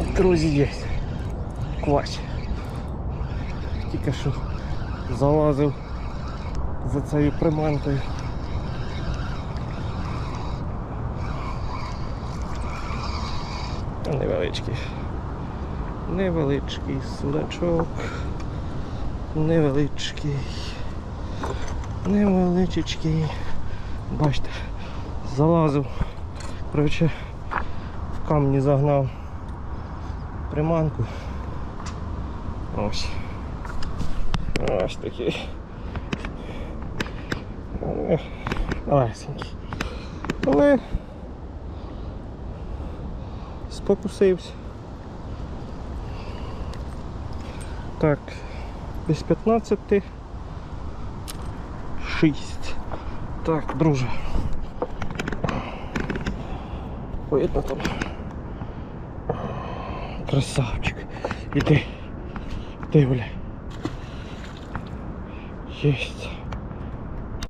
От, друзі, є. Квач. Тільки що залазив за цією приманкою. Невеличкий. Невеличкий судачок. Невеличкий. Невеличкий. Бачите, залазив. Коротше, в камні загнав приманку. Ось. Ось такий. Лесенький. Але спокусився. Так, без 15. 6. Так, друже. Видно там. Красавчик. Іди. Іди гуляй. Єсть.